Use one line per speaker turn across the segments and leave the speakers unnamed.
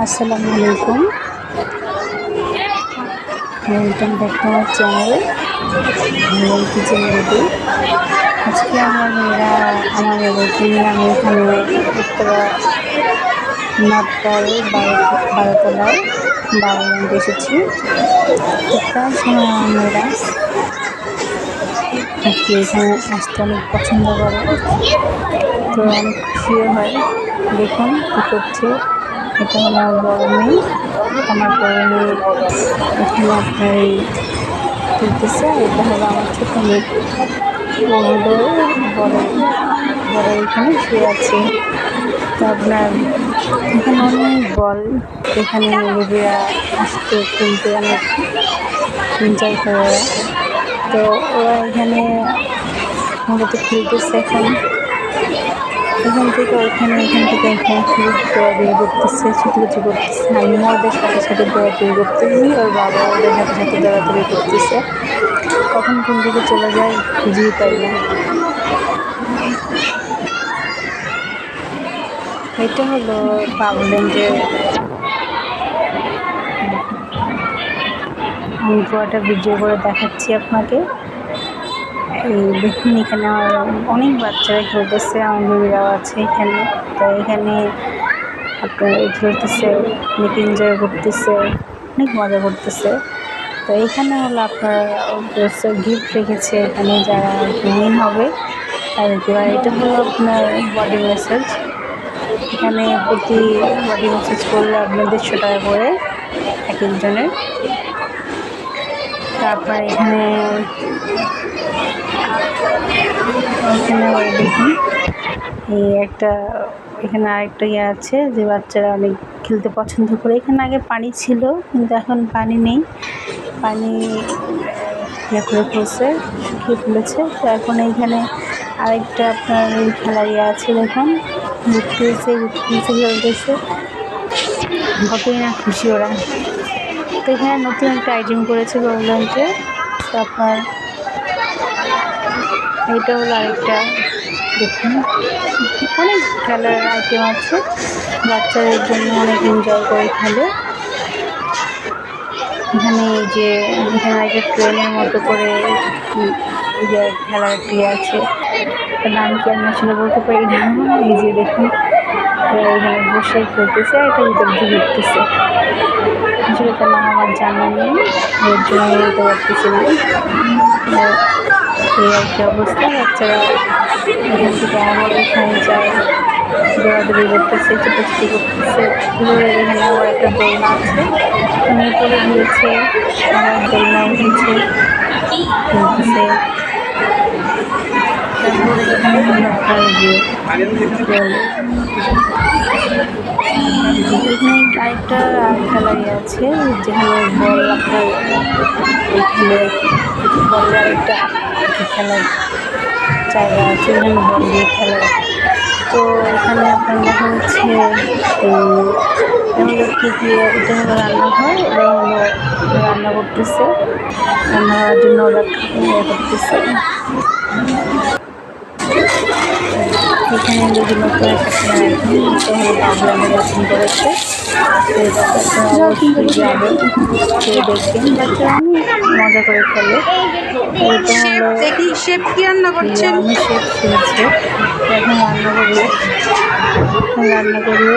আসসালামু আলাইকুম। Welcome back to আমার চ্যানেল। Kitchen ready. আজকে আমার মেয়েরা আমার মেয়েদেরকে আমি এখানে উত্তরা নাটকল বারোতলায় বারোজনকে এসেছি প্রায় সময় মেয়েরা এখানে আসতে অনেক পছন্দ করে। তো অনেক খুশিও হয়। দেখুন কী করছে। এটা হলো আমার বড় মেয়ে আমার বড় মেয়ে আপনার তুলতেছে এটা হলো আমার ছোটো মেয়ে ও বড় বড় এখানে শুয়ে আছে তো আপনার এখানে অনেক বল এখানে বেবিরা আসতে তুলতে অনেক এনজয় করে তো ওরা এখানে মূলত খেলতেছে এখন এখান থেকে ওইখানে এখান থেকে এখানে খুব দৌড়াদৌড়ি করতেছে ছুটোছুটি করতেছে। আমি ওদের সাথে সাথে দৌড়াদৌড়ি করতেছি ওর বাবা ওদের সাথে সাথে দৌড়াদৌড়ি করতেছে। কখন কোন দিকে চলে যায় খুঁজেই পাই না। এটা হলো পাবলেন্টের আমি পুরোটা ভিডিও করে দেখাচ্ছি আপনাকে। দেখুন, এখানে অনেক বাচ্চারা খেলতেছে আমার বেবিরাও আছে এখানে। তো এখানে আপনার খেলতেছে অনেক এনজয় করতেছে, অনেক মজা করতেছে। তো এখানে হলো আপনার গিফট রেখেছে এখানে যারা উইন হবে, তাদেরকে। আর এটা হলো আপনার বডি ম্যাসাজ এখানে প্রতি বডি ম্যাসাজ করলে আপনার দেড়শো টাকা করে এক একজনের। তারপর এখানে এই একটা, এখানে আরেকটা ইয়ে আছে যে বাচ্চারা অনেক খেলতে পছন্দ করে। এখানে আগে পানি ছিল, কিন্তু এখন পানি নেই। পানি ইয়ে করে ফেলছে, শুকিয়ে ফেলেছে। তো এখন এইখানে আরেকটা আপনার খেলা ইয়ে আছে, দেখুন। ঘুরতেছে ঘুরতেছে খেলতেছে কতই না খুশি ওরা। তো এখানে নতুন একটা আইটেম করেছে প্রবলেমকে তো আপনার এইটা হলো আরেকটা। দেখুন, অনেক খেলার আইটেম আছে। বাচ্চাদের জন্য অনেক এনজয় করে খেলে। এখানে এই যে, এখানে একটা ট্রেনের মতো করে যে খেলার একটি আছে। নাম কি আমি আসলে বলতে পারি না। এই যে দেখুন এখানে বসে খেলতেছে আর এটা ভিতর দিয়ে ঘুরতেছে আসলে তার আমার জানা নেই। এর জন্য আমি বলতে পারতেছি না। এই একটা অবস্থা। বাচ্চারা এখান থেকে আবার এখানে যায় আবার একটা দোলনা আছে। ওখানে পরে ঘুরেছে আবার দোলনা উঠেছে এখানে আরেকটা খেলা ইয়ে আছে যেখানে বল আপনার এখানে বলের আরেকটা খেলার জায়গা আছে এখানে বল দিয়ে খেলে তো এখানে আপনার হচ্ছে আমাদের কী হলো রান্নাঘর এটা হলো রান্না করতেছে। রান্না করার জন্য করতেছে। এখানে বিভিন্ন নির্বাচন করেছে। যাবে সে দেখবেন। বাচ্চারা আমি মজা করে খেলে। এটা হলো
দেখি শেফ কি রান্না করছেন
আমি শেপ শুনছে এখন রান্না করলে রান্না করবে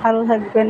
ভালো থাকবেন।